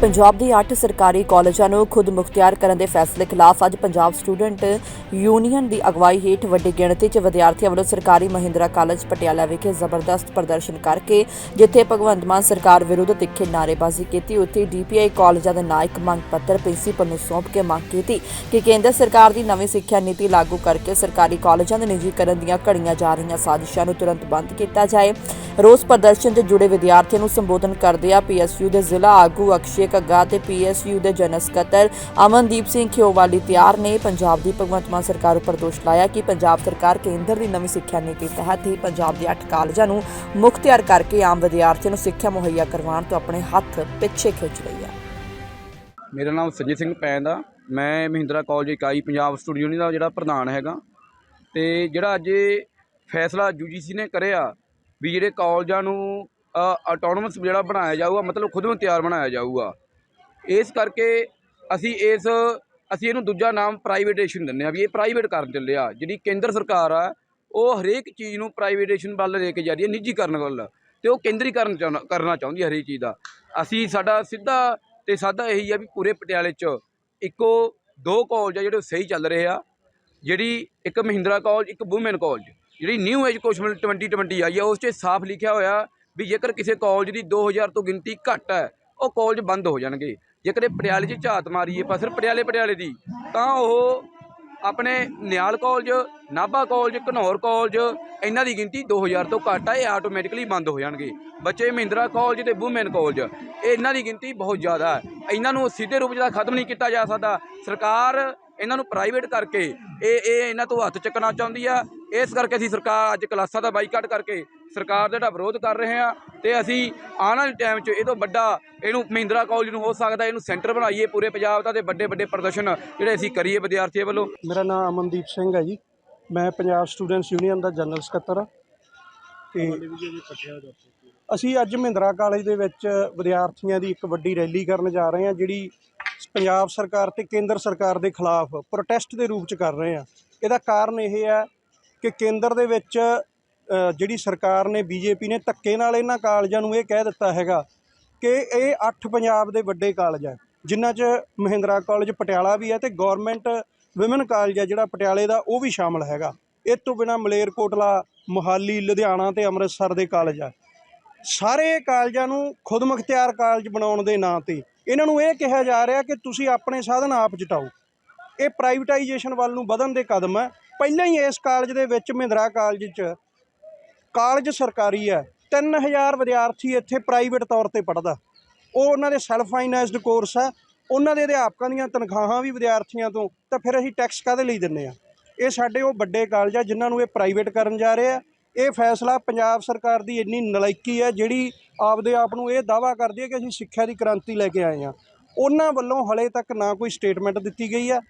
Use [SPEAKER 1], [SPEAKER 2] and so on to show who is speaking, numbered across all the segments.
[SPEAKER 1] ਪੰਜਾਬ ਦੇ 8 ਸਰਕਾਰੀ ਕਾਲਜਾਂ ਨੂੰ ਖੁਦ ਮੁਖਤਿਆਰ ਕਰਨ ਦੇ ਫੈਸਲੇ ਖਿਲਾਫ ਅੱਜ ਪੰਜਾਬ ਸਟੂਡੈਂਟ ਯੂਨੀਅਨ ਦੀ ਅਗਵਾਈ ਹੇਠ ਵੱਡੀ ਗਿਣਤੀ 'ਚ ਵਿਦਿਆਰਥੀਆਂ ਵੱਲੋਂ ਸਰਕਾਰੀ ਮਹਿੰਦਰਾ ਕਾਲਜ ਪਟਿਆਲਾ ਵਿਖੇ ਜ਼ਬਰਦਸਤ ਪ੍ਰਦਰਸ਼ਨ ਕਰਕੇ ਜਿੱਥੇ ਭਗਵੰਤ ਮਾਨ ਸਰਕਾਰ ਵਿਰੁੱਧ ਤਿੱਖੇ ਨਾਅਰੇਬਾਜ਼ੀ ਕੀਤੀ, ਉੱਥੇ ਡੀਪੀਆਈ ਕਾਲਜਾਂ ਦੇ ਨਾਇਕ ਮੰਗ ਪੱਤਰ ਪ੍ਰਿੰਸੀਪਲ ਨੂੰ ਸੌਂਪ ਕੇ ਮੰਗ ਕੀਤੀ ਕਿ ਕੇਂਦਰ ਸਰਕਾਰ ਦੀ ਨਵੀਂ ਸਿੱਖਿਆ ਨੀਤੀ ਲਾਗੂ ਕਰਕੇ ਸਰਕਾਰੀ ਕਾਲਜਾਂ ਦੇ ਨਿੱਜੀਕਰਨ ਦੀਆਂ ਘੜੀਆਂ ਜਾ ਰਹੀਆਂ ਸਾਜ਼ਿਸ਼ਾਂ ਨੂੰ ਤੁਰੰਤ ਬੰਦ ਕੀਤਾ ਜਾਏ। ਰੋਸ ਪ੍ਰਦਰਸ਼ਨ 'ਚ ਜੁੜੇ ਵਿਦਿਆਰਥੀਆਂ ਨੂੰ ਸੰਬੋਧਨ ਕਰਦੇ ਆ ਪੀਐਸਯੂ ਦੇ ਜ਼ਿਲ੍ਹਾ ਆਗੂ ਅਕਸ਼ੇ ਕੱਗਾ ਤੇ ਪੀਐਸਯੂ ਦੇ ਜਨਰਲ ਸਕੱਤਰ ਅਮਨਦੀਪ ਸਿੰਘ ਖਿਓਵਾਲੀ ਤਿਆਰ ਨੇ। ਪੰਜਾਬ ਦੀ ਭਗਵੰਤ ਮਾਨ ਸਰਕਾਰ ਉੱਪਰ ਦੋਸ਼ ਲਾਇਆ ਕਿ ਪੰਜਾਬ ਸਰਕਾਰ ਕੇਂਦਰ ਦੀ ਨਵੀਂ ਸਿੱਖਿਆ ਨੀਤੀ ਤਹਿਤ ਹੀ ਪੰਜਾਬ ਦੇ 8 ਕਾਲਜਾਂ ਨੂੰ ਮੁਖਤਿਆਰ ਕਰਕੇ ਆਮ ਵਿਦਿਆਰਥੀਆਂ ਨੂੰ ਸਿੱਖਿਆ ਮੁਹੱਈਆ ਕਰਵਾਉਣ ਤੋਂ ਆਪਣੇ ਹੱਥ ਪਿੱਛੇ ਖਿੱਚ ਰਹੀ ਹੈ।
[SPEAKER 2] ਮੇਰਾ ਨਾਮ ਸੰਜੀਤ ਸਿੰਘ ਪੈਂਦ ਆ। ਮੈਂ ਮਹਿੰਦਰਾ ਕਾਲਜ ਇਕਾਈ ਪੰਜਾਬ ਸਟੂਡੈਂਟ ਯੂਨੀਅਨ ਦਾ ਜਿਹੜਾ ਪ੍ਰਧਾਨ ਹੈਗਾ। ਤੇ ਜਿਹੜਾ ਅੱਜ ਫੈਸਲਾ ਯੂਜੀਸੀ ਨੇ ਕਰਿਆ ਵੀ ਜਿਹੜੇ ਕਾਲਜਾਂ ਨੂੰ ਆਟੋਨੋਮਸ ਜਿਹੜਾ ਬਣਾਇਆ ਜਾਊਗਾ, ਮਤਲਬ ਖੁਦ ਨੂੰ ਤਿਆਰ ਬਣਾਇਆ ਜਾਊਗਾ। ਇਸ ਕਰਕੇ ਅਸੀਂ ਇਸ, ਅਸੀਂ ਇਹਨੂੰ ਦੂਜਾ ਨਾਮ ਪ੍ਰਾਈਵੇਟੇਸ਼ਨ ਦਿੰਦੇ ਆ ਵੀ ਇਹ ਪ੍ਰਾਈਵੇਟ ਕਰਨ ਚੱਲਿਆ ਜਿਹੜੀ ਕੇਂਦਰ ਸਰਕਾਰ ਆ, ਉਹ ਹਰੇਕ ਚੀਜ਼ ਨੂੰ ਪ੍ਰਾਈਵੇਟੇਸ਼ਨ ਵੱਲ ਲੈ ਕੇ ਜਾ ਰਹੀ ਹੈ, ਨਿੱਜੀਕਰਨ ਵੱਲ। ਤੇ ਉਹ ਕੇਂਦਰੀਕਰਨ ਚਾਹੁੰਦਾ- ਕਰਨਾ ਚਾਹੁੰਦੀ ਹੈ ਹਰੇਕ ਚੀਜ਼ ਦਾ। ਅਸੀਂ ਸਾਡਾ ਸਿੱਧਾ ਤੇ ਸਾਦਾ ਇਹੀ ਆ ਵੀ ਪੂਰੇ ਪਟਿਆਲੇ 'ਚ ਇੱਕੋ ਦੋ ਕਾਲਜ ਆ ਜਿਹੜੇ ਸਹੀ ਚੱਲ ਰਹੇ ਆ। ਜਿਹੜੀ ਇੱਕ ਮਹਿੰਦਰਾ ਕਾਲਜ ਇੱਕ ਵੂਮਨ ਕਾਲਜ ਜਿਹੜੀ ਨਿਊ ਐਜੂਕੇਸ਼ਨ 2020 ਆਈ ਆ, ਉਸ 'ਚ ਸਾਫ਼ ਲਿਖਿਆ ਹੋਇਆ ਵੀ ਜੇਕਰ ਕਿਸੇ ਕਾਲਜ ਦੀ 2000 ਤੋਂ ਗਿਣਤੀ ਘੱਟ ਹੈ, ਉਹ ਕਾਲਜ ਬੰਦ ਹੋ ਜਾਣਗੇ। ਜੇਕਰ ਇਹ ਪਟਿਆਲੇ 'ਚ ਝਾਤ ਮਾਰੀਏ, ਪਰ ਸਿਰਫ ਪਟਿਆਲੇ ਪਟਿਆਲੇ ਦੀ, ਤਾਂ ਉਹ ਆਪਣੇ ਨਿਆਲ college Nabha college Ghanaur college ਇਹਨਾਂ ਦੀ ਗਿਣਤੀ 2000 ਤੋਂ ਘੱਟ ਆ ਇਹ ਆਟੋਮੈਟਿਕਲੀ ਬੰਦ ਹੋ ਜਾਣਗੇ। ਬੱਚੇ ਮਹਿੰਦਰਾ ਕਾਲਜ ਤੇ ਵੂਮੈਨ ਕਾਲਜ ਇਹ ਇਹਨਾਂ ਦੀ ਗਿਣਤੀ ਬਹੁਤ ਜ਼ਿਆਦਾ ਹੈ। ਇਹਨਾਂ ਨੂੰ ਸਿੱਧੇ ਰੂਪ 'ਚ ਤਾਂ ਖਤਮ ਨਹੀਂ ਕੀਤਾ ਜਾ ਸਕਦਾ। ਸਰਕਾਰ ਇਹਨਾਂ ਨੂੰ ਪ੍ਰਾਈਵੇਟ ਕਰਕੇ, ਇਹ ਇਹ ਇਹਨਾਂ ਤੋਂ ਹੱਥ ਚੱਕਣਾ ਚਾਹੁੰਦੀ ਆ। ਇਸ ਕਰਕੇ ਅਸੀਂ ਸਰਕਾਰ, ਅੱਜ ਕਲਾਸਾਂ ਦਾ ਬਾਈਕਾਟ ਕਰਕੇ ਸਰਕਾਰ ਦਾ ਜਿਹੜਾ ਵਿਰੋਧ ਕਰ ਰਹੇ ਆ ਤੇ ਅਸੀਂ ਆਉਣ ਵਾਲੇ ਟਾਈਮ 'ਚ ਇਹ ਤੋਂ ਵੱਡਾ ਇਹਨੂੰ ਮਹਿੰਦਰਾ ਕਾਲਜ ਨੂੰ ਹੋ ਸਕਦਾ, ਇਹਨੂੰ ਸੈਂਟਰ ਬਣਾਈਏ ਪੂਰੇ ਪੰਜਾਬ ਦਾ ਤੇ ਵੱਡੇ ਵੱਡੇ ਪ੍ਰਦਰਸ਼ਨ ਜਿਹੜੇ ਅਸੀਂ ਕਰੀਏ ਵਿਦਿਆਰਥੀਆਂ ਵੱਲੋਂ।
[SPEAKER 3] ਮੇਰਾ ਨਾਮ ਅਮਨਦੀਪ ਸਿੰਘ ਹੈ ਜੀ। ਮੈਂ ਪੰਜਾਬ ਸਟੂਡੈਂਟਸ ਯੂਨੀਅਨ ਦਾ ਜਨਰਲ ਸਕੱਤਰ ਹਾਂ। ਤੇ ਅਸੀਂ ਅੱਜ ਮਹਿੰਦਰਾ ਕਾਲਜ ਦੇ ਵਿੱਚ ਵਿਦਿਆਰਥੀਆਂ ਦੀ ਇੱਕ ਵੱਡੀ ਰੈਲੀ ਕਰਨ ਜਾ ਰਹੇ ਹਾਂ, ਜਿਹੜੀ ਪੰਜਾਬ ਸਰਕਾਰ ਤੇ ਕੇਂਦਰ ਸਰਕਾਰ ਦੇ ਖਿਲਾਫ ਪ੍ਰੋਟੈਸਟ ਦੇ ਰੂਪ ਚ ਕਰ ਰਹੇ ਹਾਂ। ਇਹਦਾ ਕਾਰਨ ਇਹ ਹੈ ਕਿ ਕੇਂਦਰ ਦੇ ਵਿੱਚ ਜਿਹੜੀ ਸਰਕਾਰ ਨੇ ਬੀਜੇਪੀ ਨੇ ਧੱਕੇ ਨਾਲ ਇਹਨਾਂ ਕਾਲਜਾਂ ਨੂੰ ਇਹ ਕਹਿ ਦਿੱਤਾ ਹੈਗਾ ਕਿ ਇਹ ਅੱਠ ਪੰਜਾਬ ਦੇ ਵੱਡੇ ਕਾਲਜ ਹੈ ਜਿਨ੍ਹਾਂ 'ਚ ਮਹਿੰਦਰਾ ਕਾਲਜ, ਪਟਿਆਲਾ ਵੀ ਹੈ ਤੇ ਗਵਰਨਮੈਂਟ ਵਿਮਨ ਕਾਲਜ ਹੈ ਜਿਹੜਾ ਪਟਿਆਲੇ ਦਾ, ਉਹ ਵੀ ਸ਼ਾਮਲ ਹੈਗਾ। ਇਹ ਤੋਂ ਬਿਨਾ ਮਲੇਰਕੋਟਲਾ, ਮੁਹਾਲੀ, ਲੁਧਿਆਣਾ ਤੇ ਅੰਮ੍ਰਿਤਸਰ ਦੇ ਕਾਲਜ ਆ। ਸਾਰੇ ਕਾਲਜਾਂ ਨੂੰ ਖੁਦ ਮੁਖਤਿਆਰ ਕਾਲਜ ਬਣਾਉਣ ਦੇ ਨਾਂ ਤੇ ਇਹਨਾਂ ਨੂੰ ਇਹ ਕਿਹਾ ਜਾ ਰਿਹਾ ਕਿ ਤੁਸੀਂ ਆਪਣੇ ਸਾਧਨ ਆਪ ਜਟਾਓ ਇਹ ਪ੍ਰਾਈਵੇਟਾਈਜੇਸ਼ਨ ਵੱਲ ਨੂੰ ਵਧਣ ਦੇ ਕਦਮ ਹੈ ਪਹਿਲਾਂ ਹੀ ਇਸ ਕਾਲਜ ਦੇ ਵਿੱਚ ਮਹਿੰਦਰਾ ਕਾਲਜ 'ਚ ਕਾਲਜ ਸਰਕਾਰੀ ਹੈ। 3000 ਵਿਦਿਆਰਥੀ ਇੱਥੇ ਪ੍ਰਾਈਵੇਟ ਤੌਰ ਤੇ ਪੜ੍ਹਦਾ। ਉਹ ਉਹਨਾਂ ਦੇ ਸੈਲਫ ਫਾਈਨੈਂਸਡ ਕੋਰਸ ਆ ਉਹਨਾਂ ਦੇ ਅਧਿਆਪਕਾਂ ਦੀਆਂ ਤਨਖਾਹਾਂ ਵੀ ਵਿਦਿਆਰਥੀਆਂ ਤੋਂ, ਤਾਂ ਫਿਰ ਅਸੀਂ ਟੈਕਸ ਕਾਹਦੇ ਲਈ ਦਿੰਨੇ ਆ ਇਹ ਸਾਡੇ ਉਹ ਵੱਡੇ ਕਾਲਜ ਆ ਜਿਨ੍ਹਾਂ ਨੂੰ ਇਹ ਪ੍ਰਾਈਵੇਟ ਕਰਨ ਜਾ ਰਹੇ ਆ। ਇਹ ਫੈਸਲਾ ਪੰਜਾਬ ਸਰਕਾਰ ਦੀ ਇੰਨੀ ਨਲਾਇਕੀ ਹੈ ਜਿਹੜੀ ਆਪਦੇ ਆਪ ਨੂੰ ਇਹ ਦਾਵਾ ਕਰਦੀ ਹੈ ਕਿ ਅਸੀਂ ਸਿੱਖਿਆ ਦੀ ਕ੍ਰਾਂਤੀ ਲੈ ਕੇ ਆਏ ਆ ਉਹਨਾਂ ਵੱਲੋਂ ਹਲੇ ਤੱਕ ਨਾ ਕੋਈ ਸਟੇਟਮੈਂਟ ਦਿੱਤੀ ਗਈ ਹੈ,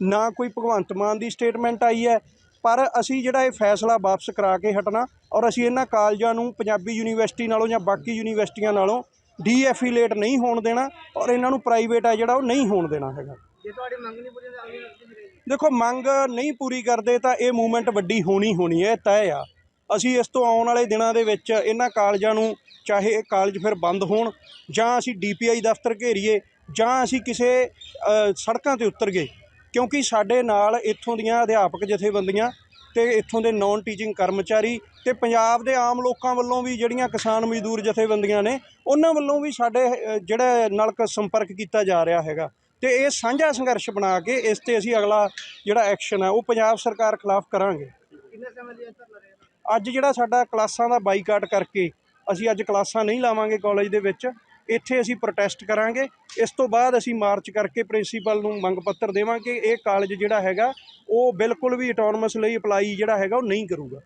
[SPEAKER 3] ਨਾ ਕੋਈ ਭਗਵੰਤ ਮਾਨ ਦੀ ਸਟੇਟਮੈਂਟ ਆਈ ਹੈ। ਪਰ ਅਸੀਂ ਜਿਹੜਾ ਇਹ ਫੈਸਲਾ ਵਾਪਸ ਕਰਾ ਕੇ ਹਟਣਾ ਔਰ ਅਸੀਂ ਇਹਨਾਂ ਕਾਲਜਾਂ ਨੂੰ ਪੰਜਾਬੀ ਯੂਨੀਵਰਸਿਟੀ ਨਾਲੋਂ ਜਾਂ ਬਾਕੀ ਯੂਨੀਵਰਸਿਟੀਆਂ ਨਾਲੋਂ ਡੀਐਫੀਲੇਟ ਨਹੀਂ ਹੋਣ ਦੇਣਾ ਔਰ ਇਹਨਾਂ ਨੂੰ ਪ੍ਰਾਈਵੇਟ ਆ ਜਿਹੜਾ ਉਹ ਨਹੀਂ ਹੋਣ ਦੇਣਾ ਹੈਗਾ।
[SPEAKER 4] ਜੇ ਤੁਹਾਡੀ ਮੰਗ ਨਹੀਂ ਪੂਰੀ ਤਾਂ ਅਗਲੀ ਨੌਕਰੀ
[SPEAKER 3] ਦੇਖੋ ਮੰਗ ਨਹੀਂ ਪੂਰੀ ਕਰਦੇ ਤਾਂ ਇਹ ਮੂਵਮੈਂਟ ਵੱਡੀ ਹੋਣੀ ਹੋਣੀ ਹੈ ਤੈਅ ਆ। ਅਸੀਂ ਇਸ ਤੋਂ ਆਉਣ ਵਾਲੇ ਦਿਨਾਂ ਦੇ ਵਿੱਚ ਇਹਨਾਂ ਕਾਲਜਾਂ ਨੂੰ ਚਾਹੇ ਇਹ ਕਾਲਜ ਫਿਰ ਬੰਦ ਹੋਣ ਜਾਂ ਅਸੀਂ ਡੀਪੀਆਈ ਦਫ਼ਤਰ ਘੇਰੀਏ ਜਾਂ ਅਸੀਂ ਕਿਸੇ ਸੜਕਾਂ ਤੇ ਉਤਰ ਗਏ ਕਿਉਂਕਿ ਸਾਡੇ ਨਾਲ ਇੱਥੋਂ ਦੀਆਂ ਅਧਿਆਪਕ ਜਥੇਬੰਦੀਆਂ ਤੇ ਇੱਥੋਂ ਦੇ ਨੌਨ ਟੀਚਿੰਗ ਕਰਮਚਾਰੀ ਤੇ ਪੰਜਾਬ ਦੇ ਆਮ ਲੋਕਾਂ ਵੱਲੋਂ ਵੀ ਜਿਹੜੀਆਂ ਕਿਸਾਨ ਮਜ਼ਦੂਰ ਜਥੇਬੰਦੀਆਂ ਨੇ ਉਹਨਾਂ ਵੱਲੋਂ ਵੀ ਸਾਡੇ ਜਿਹੜਾ ਨਾਲ ਸੰਪਰਕ ਕੀਤਾ ਜਾ ਰਿਹਾ ਹੈਗਾ। ਤੇ ਇਹ ਸਾਂਝਾ ਸੰਘਰਸ਼ ਬਣਾ ਕੇ ਇਸ ਤੇ ਅਸੀਂ ਅਗਲਾ ਜਿਹੜਾ ਐਕਸ਼ਨ ਹੈ ਉਹ ਪੰਜਾਬ ਸਰਕਾਰ ਖਿਲਾਫ ਕਰਾਂਗੇ। ਅੱਜ ਜਿਹੜਾ ਸਾਡਾ ਕਲਾਸਾਂ ਦਾ ਬਾਈਕਾਟ ਕਰਕੇ ਅਸੀਂ ਅੱਜ ਕਲਾਸਾਂ ਨਹੀਂ ਲਾਵਾਂਗੇ ਕਾਲਜ ਦੇ ਵਿੱਚ ਇੱਥੇ ਅਸੀਂ ਪ੍ਰੋਟੈਸਟ ਕਰਾਂਗੇ। ਇਸ ਤੋਂ ਬਾਅਦ ਅਸੀਂ ਮਾਰਚ ਕਰਕੇ ਪ੍ਰਿੰਸੀਪਲ ਨੂੰ ਮੰਗ ਪੱਤਰ ਦੇਵਾਂਗੇ। ਇਹ ਕਾਲਜ ਜਿਹੜਾ ਹੈਗਾ, ਉਹ ਬਿਲਕੁਲ ਵੀ ਆਟੋਨਮਸ ਲਈ ਅਪਲਾਈ ਜਿਹੜਾ ਹੈਗਾ, ਉਹ ਨਹੀਂ ਕਰੂਗਾ।